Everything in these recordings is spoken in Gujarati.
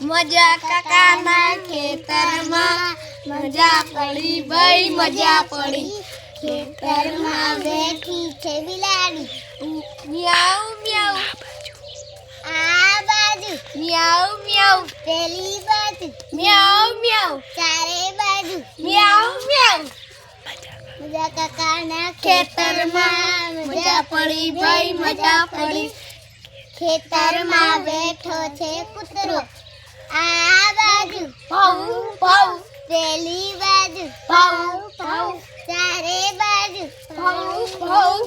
મજા કાકાના ખેતરમાં મજા પડી ભાઈ, મજા પડી. ખેતરમાં બેઠી છે બિલાડી. મ્યાઉ મ્યાઉ. આ બાજુ. મ્યાઉ મ્યાઉ. પેલી બાજુ. મ્યાઉ મ્યાઉ. ચારે બાજુ. મ્યાઉ મ્યાઉ. મજા કાકાના ખેતરમાં મજા પડી ભાઈ, મજા પડી. ખેતરમાં બેઠો છે કૂતરો. ભાઉ ભાઉ પેલી બાજુ ભાઉ ભાઉ ચારે બાજુ ભાઉ ભાઉ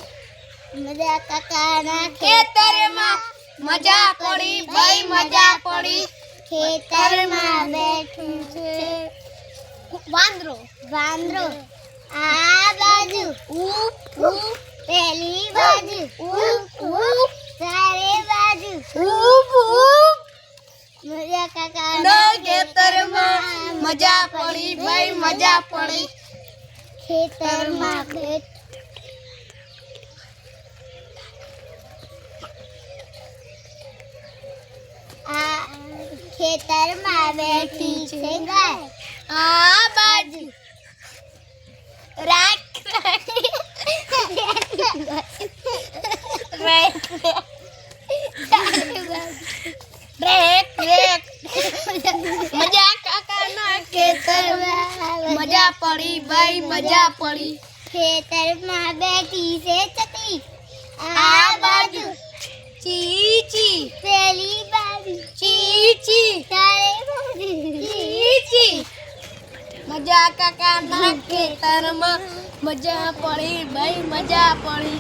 મજા કાકાના ખેતરમાં મજા પડી ભાઈ મજા પડી ખેતરમાં બેઠું છે વાંદરો વાંદરો આ બાજુ ઉપ ઉપ પેલી બાજુ ઉપ ઉપ ચારે બાજુ ઉપ ઉપ મજા ના કાકાના ખેતરમાં મજા પડી ભાઈ મજા પડી. ખેતરમાં આ ખેતરમાં બેઠી છે ગાય? આ બાજુ રાખ રેક રેક રેક મજા કાકાના ખેતરમાં મજા પડી ભાઈ મજા પડી. ખેતરમાં બેઠી છે ચકલી આ બાજુ ચી ચી. પેલી બાજુ ચી ચી. બાજુ. ચી ચી. મજા કાકાના ખેતરમાં મજા પડી ભાઈ મજા પડી.